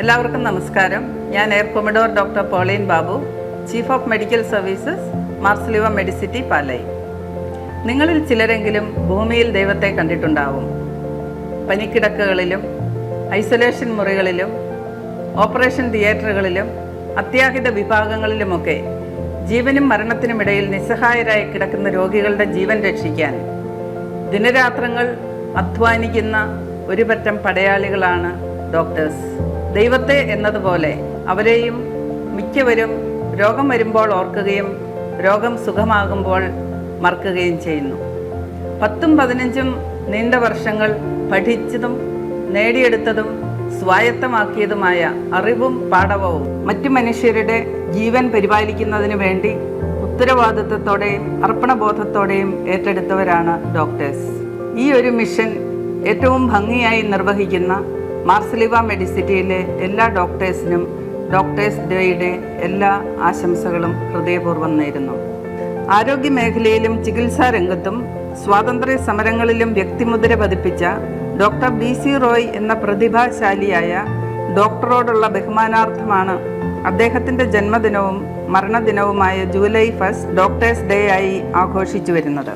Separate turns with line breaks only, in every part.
എല്ലാവർക്കും നമസ്കാരം. ഞാൻ air commodore doctor Pauline Babu chief of medical services Marsleeva Medicity Pala നിങ്ങളിൽ ചിലരെങ്കിലും ഭൂമിയിൽ ദൈവത്തെ കണ്ടിട്ടുണ്ടാവും. പനിക്കിടക്കകളിലും ഐസൊലേഷൻ മുറികളിലും ഓപ്പറേഷൻ തിയേറ്ററുകളിലും അത്യാഹിത വിഭാഗങ്ങളിലുമൊക്കെ ജീവനും മരണത്തിനുമിടയിൽ നിസ്സഹായരായി കിടക്കുന്ന രോഗികളുടെ ജീവൻ രക്ഷിക്കാൻ ദിനരാത്രങ്ങൾ അധ്വാനിക്കുന്ന ഒരുപറ്റം പടയാളികളാണ് ഡോക്ടേഴ്സ്. ദൈവത്തെ എന്നതുപോലെ അവരെയും മിക്കവരും രോഗം വരുമ്പോൾ ഓർക്കുകയും രോഗം സുഖമാകുമ്പോൾ മറക്കുകയും ചെയ്യുന്നു. പത്തും പതിനഞ്ചും നീണ്ട വർഷങ്ങൾ പഠിച്ചതും നേടിയെടുത്തതും സ്വായത്തമാക്കിയതുമായ അറിവും പാഠവവും മറ്റു മനുഷ്യരുടെ ജീവൻ പരിപാലിക്കുന്നതിന് വേണ്ടി ഉത്തരവാദിത്വത്തോടെയും അർപ്പണബോധത്തോടെയും ഏറ്റെടുത്തവരാണ് ഡോക്ടേഴ്സ്. ഈ ഒരു മിഷൻ ഏറ്റവും ഭംഗിയായി നിർവഹിക്കുന്ന മാർസലിവ മെഡിസിറ്റിയിലെ എല്ലാ ഡോക്ടേഴ്സിനും ഡോക്ടേഴ്സ് ഡേയുടെ എല്ലാ ആശംസകളും ഹൃദയപൂർവം നേരുന്നു. ആരോഗ്യ മേഖലയിലും ചികിത്സാ രംഗത്തും സ്വാതന്ത്ര്യ സമരങ്ങളിലും വ്യക്തിമുദ്ര പതിപ്പിച്ച ഡോക്ടർ ബി സി റോയ് എന്ന പ്രതിഭാശാലിയായ ഡോക്ടറോടുള്ള ബഹുമാനാർത്ഥമാണ് അദ്ദേഹത്തിന്റെ ജന്മദിനവും മരണദിനവുമായ ജൂലൈ ഫസ്റ്റ് ഡോക്ടേഴ്സ് ഡേ ആയി ആഘോഷിച്ചു വരുന്നത്.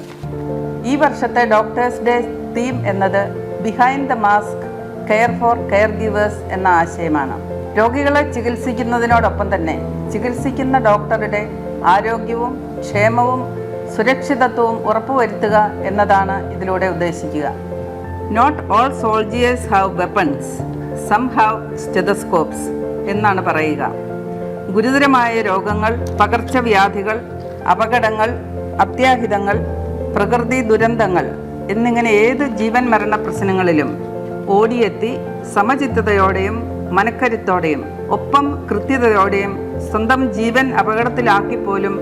ഈ വർഷത്തെ ഡോക്ടേഴ്സ് ഡേ തീം എന്നത് behind the mask care for caregivers എന്ന ആശയമാണ്. രോഗികളെ ചികിത്സിക്കുന്നതിനോടൊപ്പം തന്നെ ചികിത്സിക്കുന്ന ഡോക്ടറുടെ ആരോഗ്യവും ക്ഷേമവും സുരക്ഷിതത്വവും ഉറപ്പുവരുത്തുക എന്നതാണ് ഇതിലൂടെ ഉദ്ദേശിക്കുക. Not all soldiers have weapons some have stethoscopes എന്നാണ് പറയുക. ഗുരുതരമായ രോഗങ്ങൾ പകർച്ചവ്യാധികൾ അപകടങ്ങൾ അത്യാഹിതങ്ങൾ പ്രകൃതി ദുരന്തങ്ങൾ എന്നിങ്ങനെ ഏത് ജീവൻ മരണ പ്രശ്നങ്ങളിലും ഓടിയെത്തി സമചിത്തതയോടെയും മനക്കരുത്തോടെയും ഒപ്പം കൃത്യതയോടെയും സ്വന്തം ജീവൻ അപകടത്തിലാക്കി പോലും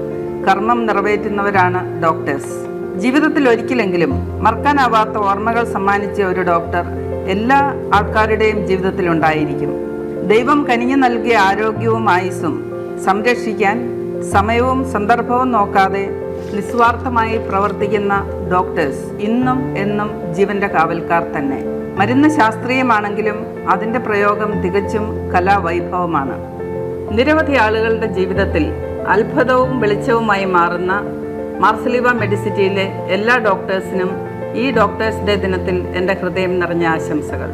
കർമ്മം നിറവേറ്റുന്നവരാണ് ഡോക്ടേഴ്സ്. ജീവിതത്തിൽ ഒരിക്കലെങ്കിലും മറക്കാനാവാത്ത ഓർമ്മകൾ സമ്മാനിച്ച ഒരു ഡോക്ടർ എല്ലാ ആൾക്കാരുടെയും ജീവിതത്തിൽ ഉണ്ടായിരിക്കും. ദൈവം കനിഞ്ഞു നൽകിയ ആരോഗ്യവും ആയുസ്സും സംരക്ഷിക്കാൻ സമയവും സന്ദർഭവും നോക്കാതെ നിസ്വാർത്ഥമായി പ്രവർത്തിക്കുന്ന ഡോക്ടേഴ്സ് ഇന്നും എന്നും ജീവന്റെ കാവൽക്കാർ തന്നെ. മരുന്ന് ശാസ്ത്രീയമാണെങ്കിലും അതിന്റെ പ്രയോഗം തികച്ചും കലാവൈഭവമാണ്. നിരവധി ആളുകളുടെ ജീവിതത്തിൽ അത്ഭുതവും വെളിച്ചവുമായി മാറുന്ന മാർസലിവ മെഡിസിറ്റിയിലെ എല്ലാ ഡോക്ടേഴ്സിനും ഈ ഡോക്ടേഴ്സ് ഡേ ദിനത്തിൽ എന്റെ ഹൃദയം നിറഞ്ഞ ആശംസകൾ.